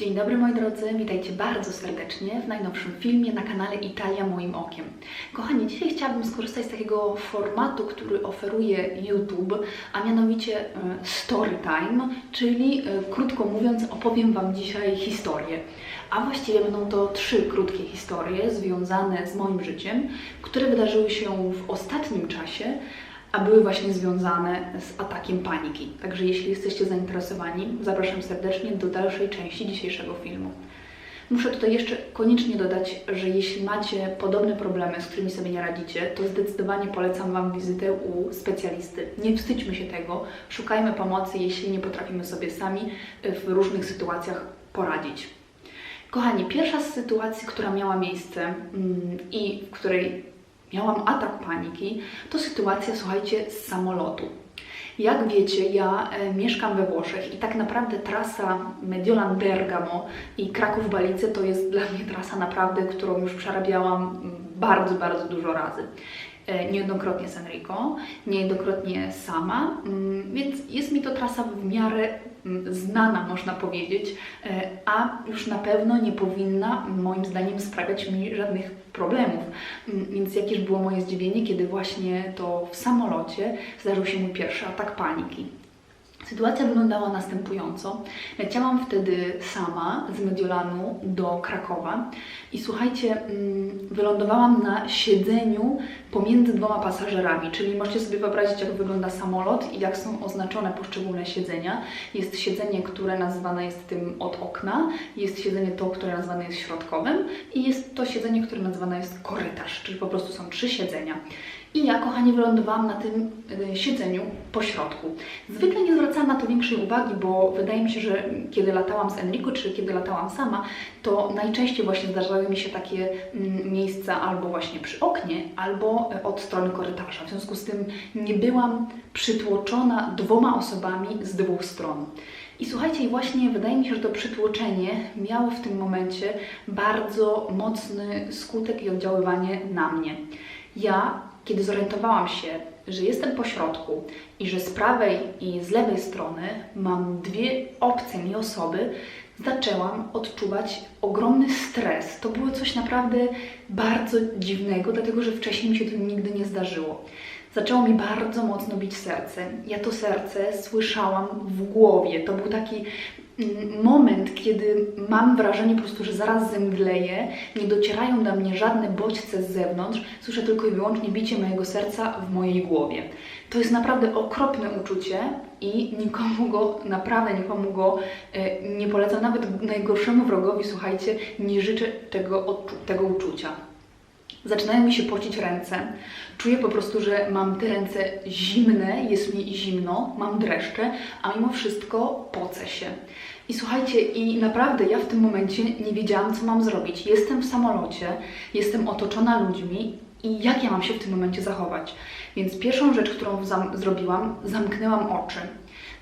Dzień dobry moi drodzy, witajcie bardzo serdecznie w najnowszym filmie na kanale Italia moim okiem. Kochani, dzisiaj chciałabym skorzystać z takiego formatu, który oferuje YouTube, a mianowicie e, story time, czyli e, krótko mówiąc opowiem Wam dzisiaj historię. A właściwie będą to trzy krótkie historie związane z moim życiem, które wydarzyły się w ostatnim czasie, a były właśnie związane z atakiem paniki. Także jeśli jesteście zainteresowani, zapraszam serdecznie do dalszej części dzisiejszego filmu. Muszę tutaj jeszcze koniecznie dodać, że jeśli macie podobne problemy, z którymi sobie nie radzicie, to zdecydowanie polecam Wam wizytę u specjalisty. Nie wstydźmy się tego, szukajmy pomocy, jeśli nie potrafimy sobie sami w różnych sytuacjach poradzić. Kochani, pierwsza z sytuacji, która miała miejsce mm, i w której miałam atak paniki, to sytuacja, słuchajcie, z samolotu. Jak wiecie, ja e, mieszkam we Włoszech i tak naprawdę trasa Mediolan-Bergamo i Kraków-Balice to jest dla mnie trasa naprawdę, którą już przerabiałam mm, bardzo, bardzo dużo razy. E, Niejednokrotnie z Enrico, niejednokrotnie sama, mm, więc jest mi to trasa w miarę mm, znana, można powiedzieć, e, a już na pewno nie powinna, moim zdaniem, sprawiać mi żadnych problemów. Mm, Więc jakież było moje zdziwienie, kiedy właśnie to w samolocie zdarzył się mój pierwszy atak paniki. Sytuacja wyglądała następująco. Leciałam wtedy sama z Mediolanu do Krakowa i słuchajcie, mm, wylądowałam na siedzeniu pomiędzy dwoma pasażerami, czyli możecie sobie wyobrazić, jak wygląda samolot i jak są oznaczone poszczególne siedzenia. Jest siedzenie, które nazywane jest tym od okna, jest siedzenie to, które nazywane jest środkowym i jest to siedzenie, które nazywane jest korytarz, czyli po prostu są trzy siedzenia. I ja, kochani, wylądowałam na tym y, siedzeniu po środku. Zwykle nie zwracałam na to większej uwagi, bo wydaje mi się, że kiedy latałam z Enrico, czy kiedy latałam sama, to najczęściej właśnie zdarzały mi się takie mm, miejsca albo właśnie przy oknie, albo e, od strony korytarza. W związku z tym nie byłam przytłoczona dwoma osobami z dwóch stron. I słuchajcie, właśnie wydaje mi się, że to przytłoczenie miało w tym momencie bardzo mocny skutek i oddziaływanie na mnie. Ja, kiedy zorientowałam się, że jestem po środku i że z prawej i z lewej strony mam dwie obce mi osoby, zaczęłam odczuwać ogromny stres. To było coś naprawdę bardzo dziwnego, dlatego że wcześniej mi się to nigdy nie zdarzyło. Zaczęło mi bardzo mocno bić serce. Ja to serce słyszałam w głowie. To był taki moment, kiedy mam wrażenie po prostu, że zaraz zemdleję, nie docierają do mnie żadne bodźce z zewnątrz, słyszę tylko i wyłącznie bicie mojego serca w mojej głowie. To jest naprawdę okropne uczucie i nikomu go, naprawdę nikomu go e, nie polecam, nawet najgorszemu wrogowi, słuchajcie, nie życzę tego, odczu- tego uczucia. Zaczynają mi się pocić ręce. Czuję po prostu, że mam te ręce zimne, jest mi zimno, mam dreszcze, a mimo wszystko pocę się. I słuchajcie, i naprawdę ja w tym momencie nie wiedziałam, co mam zrobić. Jestem w samolocie, jestem otoczona ludźmi i jak ja mam się w tym momencie zachować. Więc pierwszą rzecz, którą zam- zrobiłam, zamknęłam oczy.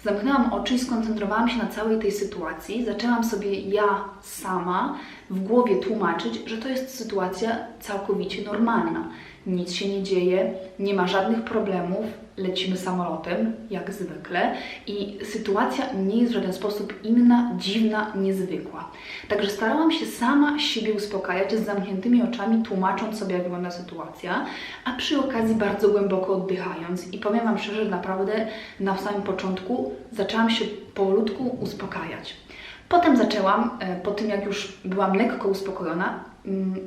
Zamknęłam oczy i skoncentrowałam się na całej tej sytuacji. Zaczęłam sobie ja sama w głowie tłumaczyć, że to jest sytuacja całkowicie normalna. Nic się nie dzieje, nie ma żadnych problemów, lecimy samolotem, jak zwykle, i sytuacja nie jest w żaden sposób inna, dziwna, niezwykła. Także starałam się sama siebie uspokajać z zamkniętymi oczami, tłumacząc sobie, jak wygląda sytuacja, a przy okazji bardzo głęboko oddychając. I powiem Wam szczerze, naprawdę na samym początku zaczęłam się powolutku uspokajać. Potem zaczęłam, e, po tym jak już byłam lekko uspokojona,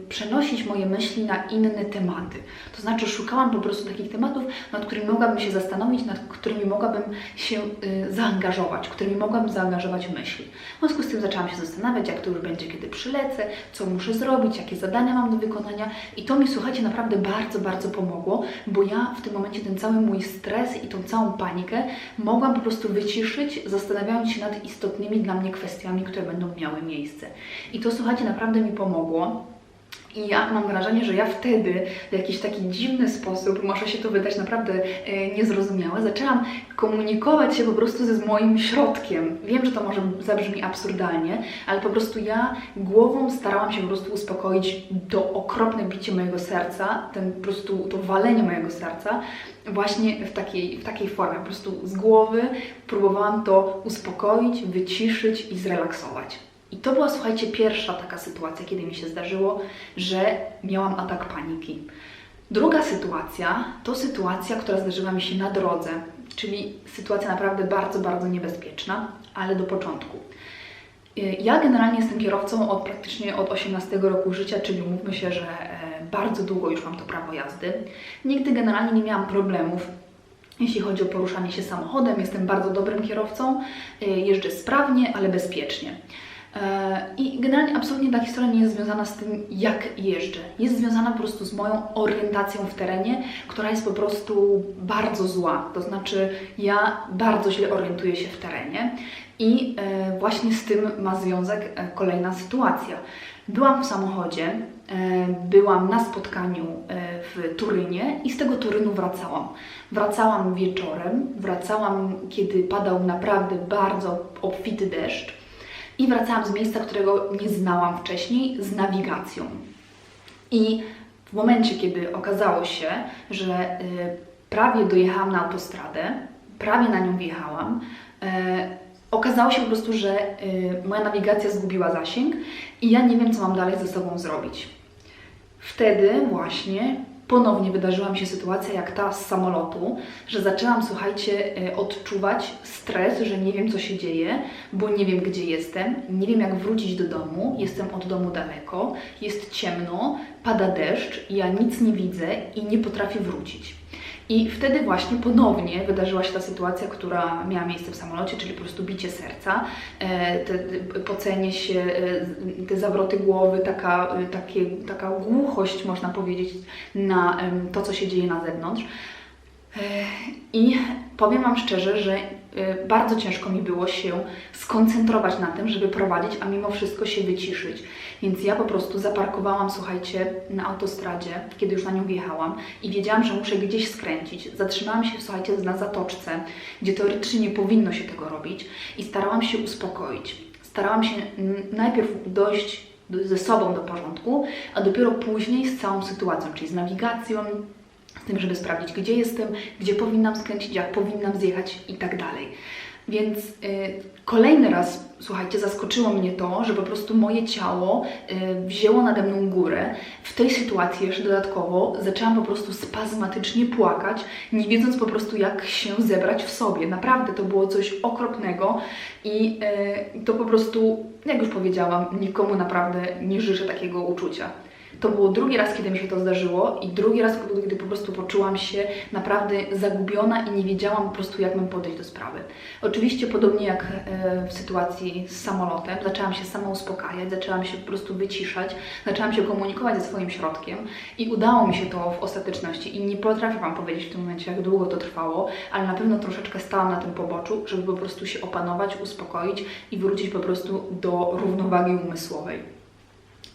przenosić moje myśli na inne tematy. To znaczy szukałam po prostu takich tematów, nad którymi mogłabym się zastanowić, nad którymi mogłabym się y, zaangażować, którymi mogłabym zaangażować myśli. W związku z tym zaczęłam się zastanawiać, jak to już będzie, kiedy przylecę, co muszę zrobić, jakie zadania mam do wykonania i to mi, słuchajcie, naprawdę bardzo, bardzo pomogło, bo ja w tym momencie ten cały mój stres i tą całą panikę mogłam po prostu wyciszyć, zastanawiając się nad istotnymi dla mnie kwestiami, które będą miały miejsce. I to, słuchajcie, naprawdę mi pomogło. I ja mam wrażenie, że ja wtedy w jakiś taki dziwny sposób, może się to wydać naprawdę e, niezrozumiałe, zaczęłam komunikować się po prostu ze z moim środkiem. Wiem, że to może zabrzmi absurdalnie, ale po prostu ja głową starałam się po prostu uspokoić to okropne bicie mojego serca, ten po prostu to walenie mojego serca właśnie w takiej, w takiej formie. Po prostu z głowy próbowałam to uspokoić, wyciszyć i zrelaksować. I to była, słuchajcie, pierwsza taka sytuacja, kiedy mi się zdarzyło, że miałam atak paniki. Druga sytuacja to sytuacja, która zdarzyła mi się na drodze, czyli sytuacja naprawdę bardzo, bardzo niebezpieczna, ale do początku. Y, Ja generalnie jestem kierowcą od praktycznie od 18 roku życia, czyli mówmy się, że e, bardzo długo już mam to prawo jazdy. Nigdy generalnie nie miałam problemów, jeśli chodzi o poruszanie się samochodem. Jestem bardzo dobrym kierowcą, y, jeżdżę sprawnie, ale bezpiecznie. E, I generalnie absolutnie ta historia nie jest związana z tym, jak jeżdżę. Jest związana po prostu z moją orientacją w terenie, która jest po prostu bardzo zła. To znaczy, ja bardzo źle orientuję się w terenie i e, właśnie z tym ma związek e, kolejna sytuacja. Byłam w samochodzie, byłam na spotkaniu w Turynie i z tego Turynu wracałam. Wracałam wieczorem, wracałam, kiedy padał naprawdę bardzo obfity deszcz i wracałam z miejsca, którego nie znałam wcześniej, z nawigacją. I w momencie, kiedy okazało się, że y, prawie dojechałam na autostradę, prawie na nią wjechałam, y, okazało się po prostu, że y, moja nawigacja zgubiła zasięg i ja nie wiem, co mam dalej ze sobą zrobić. Wtedy właśnie ponownie wydarzyła mi się sytuacja jak ta z samolotu, że zaczęłam, słuchajcie, e, odczuwać stres, że nie wiem, co się dzieje, bo nie wiem, gdzie jestem, nie wiem, jak wrócić do domu, jestem od domu daleko, jest ciemno, pada deszcz, ja nic nie widzę i nie potrafię wrócić. I wtedy właśnie ponownie wydarzyła się ta sytuacja, która miała miejsce w samolocie, czyli po prostu bicie serca, e, te, pocenie się, e, te zawroty głowy, taka, e, takie, taka głuchość, można powiedzieć, na to, co się dzieje na zewnątrz. I powiem Wam szczerze, że e, bardzo ciężko mi było się skoncentrować na tym, żeby prowadzić, a mimo wszystko się wyciszyć. Więc ja po prostu zaparkowałam, słuchajcie, na autostradzie, kiedy już na nią wjechałam i wiedziałam, że muszę gdzieś skręcić. Zatrzymałam się, słuchajcie, na zatoczce, gdzie teoretycznie nie powinno się tego robić i starałam się uspokoić. Starałam się najpierw dojść do- ze sobą do porządku, a dopiero później z całą sytuacją, czyli z nawigacją, tym, żeby sprawdzić, gdzie jestem, gdzie powinnam skręcić, jak powinnam zjechać i tak dalej. Więc y, kolejny raz, słuchajcie, zaskoczyło mnie to, że po prostu moje ciało y, wzięło nade mną górę. W tej sytuacji jeszcze dodatkowo zaczęłam po prostu spazmatycznie płakać, nie wiedząc po prostu, jak się zebrać w sobie. Naprawdę to było coś okropnego i y, to po prostu, jak już powiedziałam, nikomu naprawdę nie życzę takiego uczucia. To było drugi raz, kiedy mi się to zdarzyło i drugi raz, gdy po prostu poczułam się naprawdę zagubiona i nie wiedziałam po prostu, jak mam podejść do sprawy. Oczywiście podobnie jak e, w sytuacji z samolotem, zaczęłam się sama uspokajać, zaczęłam się po prostu wyciszać, zaczęłam się komunikować ze swoim środkiem i udało mi się to w ostateczności i nie potrafię Wam powiedzieć w tym momencie, jak długo to trwało, ale na pewno troszeczkę stałam na tym poboczu, żeby po prostu się opanować, uspokoić i wrócić po prostu do równowagi umysłowej.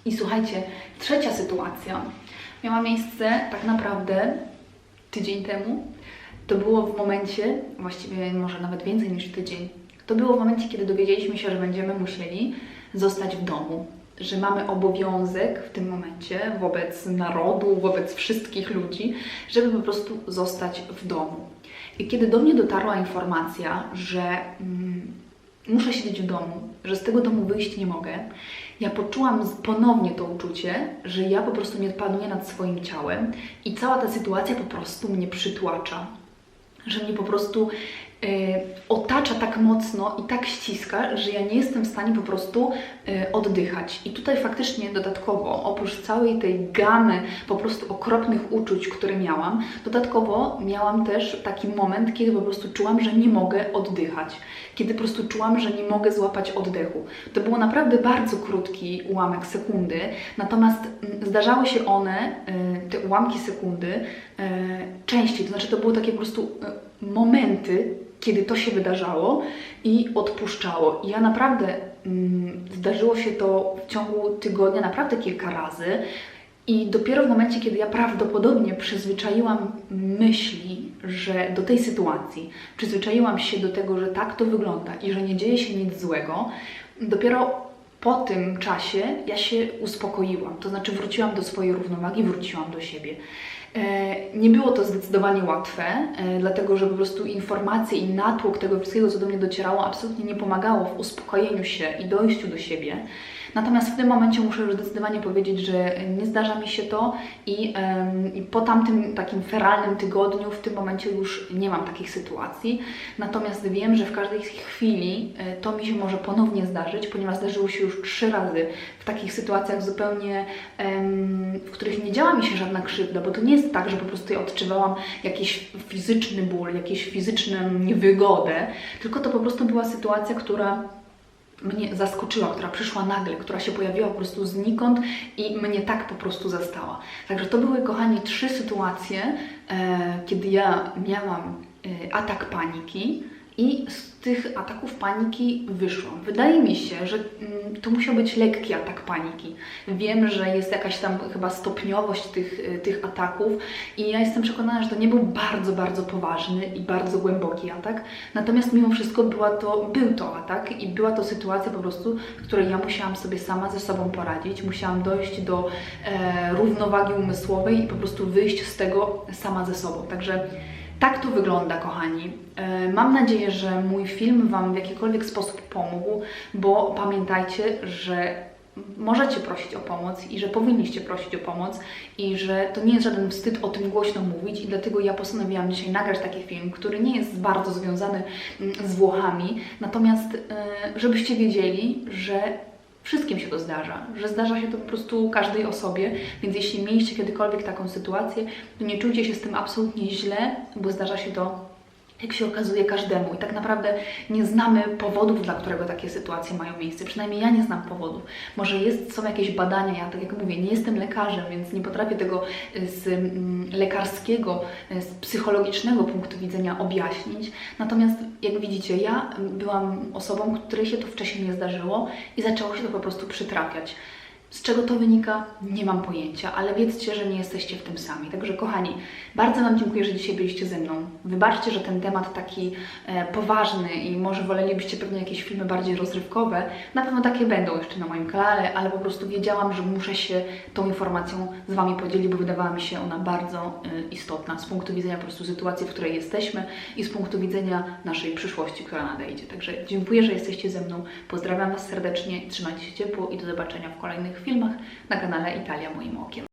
I słuchajcie, trzecia sytuacja miała miejsce tak naprawdę tydzień temu. To było w momencie, właściwie może nawet więcej niż tydzień. To było w momencie, kiedy dowiedzieliśmy się, że będziemy musieli zostać w domu. Że mamy obowiązek w tym momencie wobec narodu, wobec wszystkich ludzi, żeby po prostu zostać w domu. I kiedy do mnie dotarła informacja, że mm, muszę siedzieć w domu, że z tego domu wyjść nie mogę, ja poczułam ponownie to uczucie, że ja po prostu nie panuję nad swoim ciałem i cała ta sytuacja po prostu mnie przytłacza. Że mnie po prostu otacza tak mocno i tak ściska, że ja nie jestem w stanie po prostu e, oddychać. I tutaj faktycznie dodatkowo, oprócz całej tej gamy po prostu okropnych uczuć, które miałam, dodatkowo miałam też taki moment, kiedy po prostu czułam, że nie mogę oddychać. Kiedy po prostu czułam, że nie mogę złapać oddechu. To było naprawdę bardzo krótki ułamek sekundy, natomiast mm, zdarzały się one, y, te ułamki sekundy, y, częściej. To znaczy, to były takie po prostu y, momenty, kiedy to się wydarzało i odpuszczało. I ja naprawdę mm, zdarzyło się to w ciągu tygodnia naprawdę kilka razy. I dopiero w momencie, kiedy ja prawdopodobnie przyzwyczaiłam myśli, że do tej sytuacji, przyzwyczaiłam się do tego, że tak to wygląda i że nie dzieje się nic złego, dopiero po tym czasie ja się uspokoiłam. To znaczy wróciłam do swojej równowagi, wróciłam do siebie. E, Nie było to zdecydowanie łatwe, e, dlatego że po prostu informacje i natłok tego wszystkiego, co do mnie docierało, absolutnie nie pomagało w uspokojeniu się i dojściu do siebie. Natomiast w tym momencie muszę już zdecydowanie powiedzieć, że nie zdarza mi się to i, i po tamtym takim feralnym tygodniu w tym momencie już nie mam takich sytuacji. Natomiast wiem, że w każdej chwili e, to mi się może ponownie zdarzyć, ponieważ zdarzyło się już trzy razy w takich sytuacjach zupełnie, w których nie działa mi się żadna krzywda, bo to nie jest tak, że po prostu ja odczuwałam jakiś fizyczny ból, jakąś fizyczną niewygodę, tylko to po prostu była sytuacja, która mnie zaskoczyła, która przyszła nagle, która się pojawiła po prostu znikąd i mnie tak po prostu zastała. Także to były, kochani, trzy sytuacje, e, kiedy ja miałam e, atak paniki i z tych ataków paniki wyszłam. Wydaje mi się, że mm, to musiał być lekki atak paniki. Wiem, że jest jakaś tam chyba stopniowość tych, e, tych ataków i ja jestem przekonana, że to nie był bardzo, bardzo poważny i bardzo głęboki atak. Natomiast mimo wszystko była to, był to atak i była to sytuacja po prostu, w której ja musiałam sobie sama ze sobą poradzić. Musiałam dojść do e, równowagi umysłowej i po prostu wyjść z tego sama ze sobą. Także tak to wygląda, kochani. E, Mam nadzieję, że mój film Wam w jakikolwiek sposób pomógł, bo pamiętajcie, że możecie prosić o pomoc i że powinniście prosić o pomoc i że to nie jest żaden wstyd o tym głośno mówić i dlatego ja postanowiłam dzisiaj nagrać taki film, który nie jest bardzo związany mm, z Włochami, natomiast e, żebyście wiedzieli, że Wszystkim się to zdarza, że zdarza się to po prostu każdej osobie, więc jeśli mieliście kiedykolwiek taką sytuację, to nie czujcie się z tym absolutnie źle, bo zdarza się to, jak się okazuje, każdemu. I tak naprawdę nie znamy powodów, dla którego takie sytuacje mają miejsce. Przynajmniej ja nie znam powodów. Może jest, są jakieś badania, ja tak jak mówię, nie jestem lekarzem, więc nie potrafię tego z mm, lekarskiego, z psychologicznego punktu widzenia objaśnić. Natomiast jak widzicie, ja byłam osobą, której się to wcześniej nie zdarzyło i zaczęło się to po prostu przytrafiać. Z czego to wynika? Nie mam pojęcia, ale wiedzcie, że nie jesteście w tym sami. Także kochani, bardzo Wam dziękuję, że dzisiaj byliście ze mną. Wybaczcie, że ten temat taki e, poważny i może wolelibyście pewnie jakieś filmy bardziej rozrywkowe. Na pewno takie będą jeszcze na moim kanale, ale po prostu wiedziałam, że muszę się tą informacją z Wami podzielić, bo wydawała mi się ona bardzo e, istotna z punktu widzenia po prostu sytuacji, w której jesteśmy i z punktu widzenia naszej przyszłości, która nadejdzie. Także dziękuję, że jesteście ze mną. Pozdrawiam Was serdecznie, trzymajcie się ciepło i do zobaczenia w kolejnych filmach na kanale Italia moim okiem.